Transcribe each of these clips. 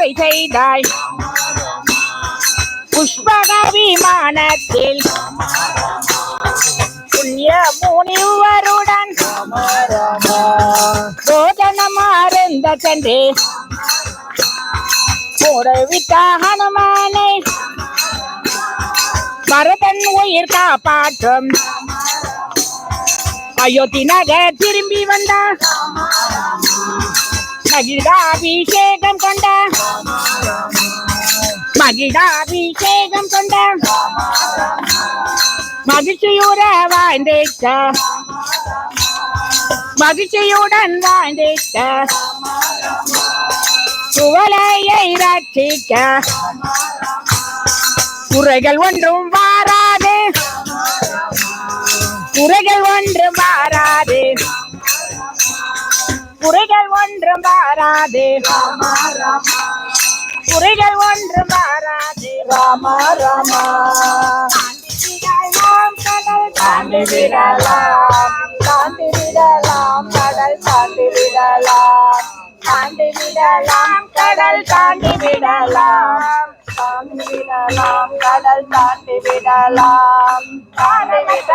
யாத்திரை செய்தாய் புஷ்பக விமானத்தில் புண்ணிய முனிவருடன் போதனமாறந்த சென்று. போடவிட்ட ஹனுமானை பரதன் உயிர் காப்பாற்றும். அயோத்தி நகர் திரும்பி வந்தார். மகிழாபிஷேகம் கொண்ட மகிழாபிஷேகம் கொண்ட மகிழ்ச்சியுற வாழ்ந்திட்ட மகிழ்ச்சியுடன் வாழ்ந்திட்ட குவலையை ரட்சிக்க. குறைகள் ஒன்றும் வாராது. குறைகள் ஒன்றும் வாராது. புரிகள் ஒன்றும் வாராது. குறைகள் ஒன்றும் வாராது. ராமா ராமா தாண்டி விடலாம். தாண்டி விடலாம் கடல் தாண்டி விடலாம். தாண்டி விடலாம் கடல் தாண்டி விடலாம். தாண்டி விடலாம் கடல் தாண்டி விடலாம். தாண்டி விட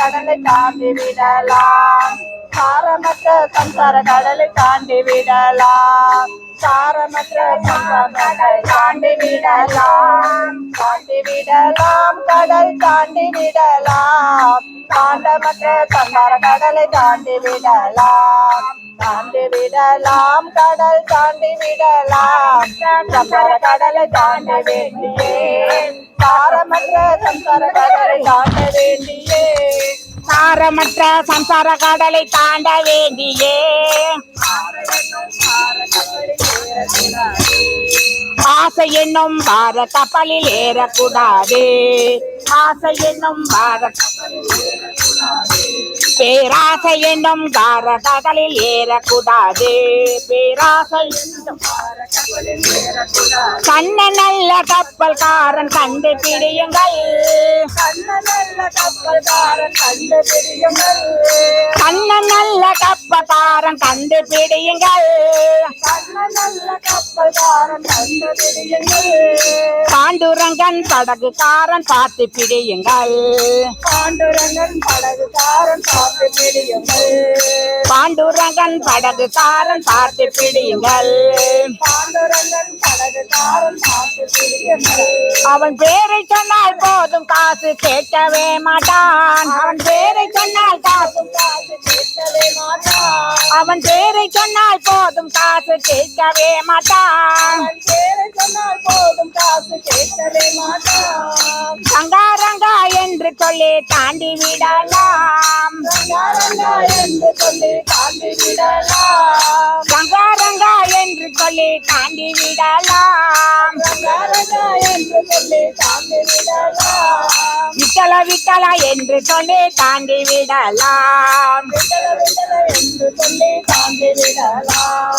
கடலை தாண்டி விடலாம். சாரமற்ற சம்சார கடலை தாண்டி விடலாம். சாரமற்ற சந்தார கடலை தாண்டி விடலாம். தாண்டி விடலாம் கடல் தாண்டி விடலாம். தாண்டமற்ற சந்தார கடலை தாண்டி விடலாம். தாண்டி விடலாம் கடல் தாண்டி விடலாம். சம்சார கடலை தாண்டி வேண்டியே. சாரமற்ற சம்சார கடலை தாண்ட வேண்டியே. சாரமற்ற சம்சார கடலை தாண்ட வேண்டியே. ஆசை என்னும் பார கப்பலில் ஏறக்கூடாது. ஆசை என்னும் பார பேராசை என்னும் கார கடலில் ஏறக்கூடாது. பேராசை கண்ண நல்ல கப்பல்காரன் கண்டு பிடியுங்கள். கண்ண நல்ல கப்பல்காரன் கண்டு பிடியுங்கள். பாண்டுரங்கன் படகுக்காரன் பார்த்து பிடியுங்கள். பாண்டுரங்கன் படகுகாரன் பார்த்து பிடியுங்கள். பாண்டுரங்கன் படகுக்காரன் பார்த்து பிடியுங்கள். பாண்டுரங்கன் படகுகாரன் பார்த்து பிடியுங்கள். அவன் பேரை சொன்னால் போதும் காசு கேட்கவே மாட்டான். அவன் பேரை சொன்னால் காசு காசு கேட்கவே மாட்டான். அவன் பேரை சொன்னால் போதும் காசு கேட்கவே மாட்டான். சொன்னால் போதும் காசு கேட்கவே மாட்டான். சங்காரங்கா என்று சொல்லி தாண்டி விடலாம். ரங்கா என்று சொல்லி தாண்டி விடலாம். சங்காரங்கா என்று சொல்லி தாண்டி விடலாம். ரங்கா என்று சொல்லி தாண்டி விடலாம். விட்டல விட்டல என்று சொல்லி தாண்டி விடலாம். விட்டல விட்டல என்று சொல்லி தாண்டி விடலாம்.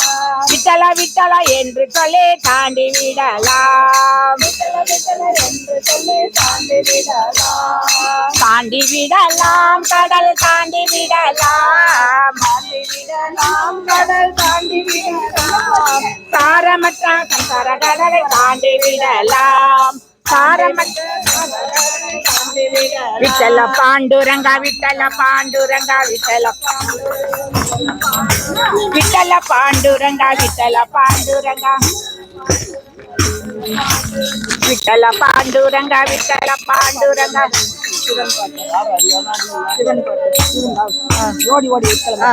தாண்டி விடலாம் கடல் தாண்டி விடலாம். தாண்டி விடலாம் கடல் தாண்டி விடலாம் சாரமற்ற சங்கர கடலை தாண்டி விடலாம். விட்டல பாண்டுரங்க விட்டல பாண்டுரங்க விட்டல விட்டல பாண்டுரங்க விட்டல பாண்டுரங்க. விட்டல பாண்டுரங்க விட்டல பாண்டுரங்க. ஓடி ஓடி விட்டல